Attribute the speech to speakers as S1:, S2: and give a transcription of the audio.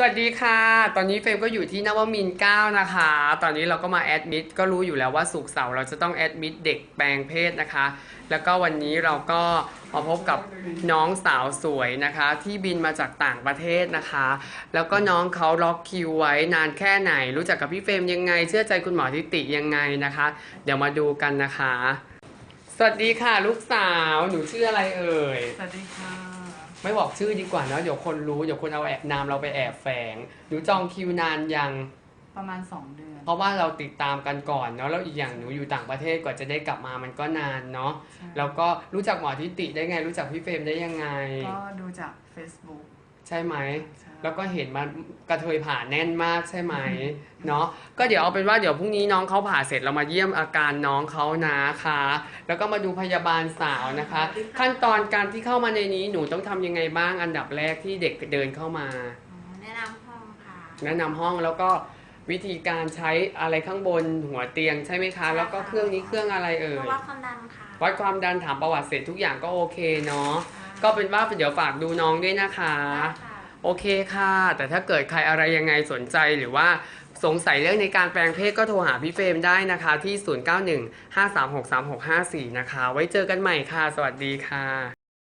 S1: สวัสดีค่ะ ตอนนี้เฟรมก็อยู่ที่นวมินทร์9นะคะ ตอนนี้เราก็มาแอดมิดก็รู้อยู่แล้วว่าสุกเสาร์เราจะต้องแอดมิดเด็กแปลงเพศนะคะ แล้วก็วันนี้เราก็มาพบกับน้องสาวสวยนะคะ ที่บินมาจากต่างประเทศนะคะ แล้วก็น้องเขาล็อกคิวไว้นานแค่ไหน รู้จักกับพี่เฟรมยังไง เชื่อใจคุณหมอทิติยังไงนะคะ เดี๋ยวมาดูกันนะคะ สวัสดีค่ะ ลูกสาว หนูชื่ออะไรเอ่ย
S2: สวัสดีค่ะ
S1: ไม่บอกชื่อดีกว่าเนอะเดี๋ยวคนรู้เดี๋ยวคนเอาแอบนามเราไปแอบแฝงหนูจองคิวนานยัง
S2: ประมาณ 2 เดือน
S1: เพราะว่าเราติดตามกันก่อนเนาะแล้วอีกอย่างหนูอยู่ต่างประเทศกว่าจะได้กลับมามันก็นานเนาะ
S2: ใช่
S1: แล้วก็รู้จักหมอทิติได้ไง รู้จักพี่เฟรมได้ยังไง
S2: ก็ดูจาก Facebook
S1: ใช่ไหม
S2: ใช่
S1: แล้วก็เห็นมันกระเทยผ่าแน่นมากใช่ไหมเนาะก็เดี๋ยวเอาเป็นว่าเดี๋ยวพรุ่งนี้น้องเขาผ่าเสร็จเรามาเยี่ยมอาการน้องเขานะคะ แล้วก็มาดูพยาบาลสาวนะคะ ขั้นตอนการที่เข้ามาในนี้หนูต้องทำยังไงบ้างอันดับแรกที่เด็กเดินเข้ามา
S3: อ๋อแนะนำห้องค่ะ
S1: แนะนำห้องแล้วก็วิธีการใช้อะไรข้างบนหัวเตียงใช่ไหมคะ แล้วก็เครื่องนี้เครื่องอะไรเอ่
S3: เพ
S1: ย
S3: ราะว่าความดันค่ะ
S1: วัดความดันถามประวัติเสร็จทุกอย่างก็โอเคเนาะ ก็เป็นว่าเดี๋ยวฝากดูน้องด้วยนะคะ
S3: ได้ค่ะ
S1: โอเคค่ะ แต่ถ้าเกิดใครอะไรยังไงสนใจหรือว่าสงสัยเรื่องในการแปลงเพศก็โทรหาพี่เฟรมได้นะคะ ที่ 0915363654 นะคะ ไว้เจอกันใหม่ค่ะ สวัสดีค่ะ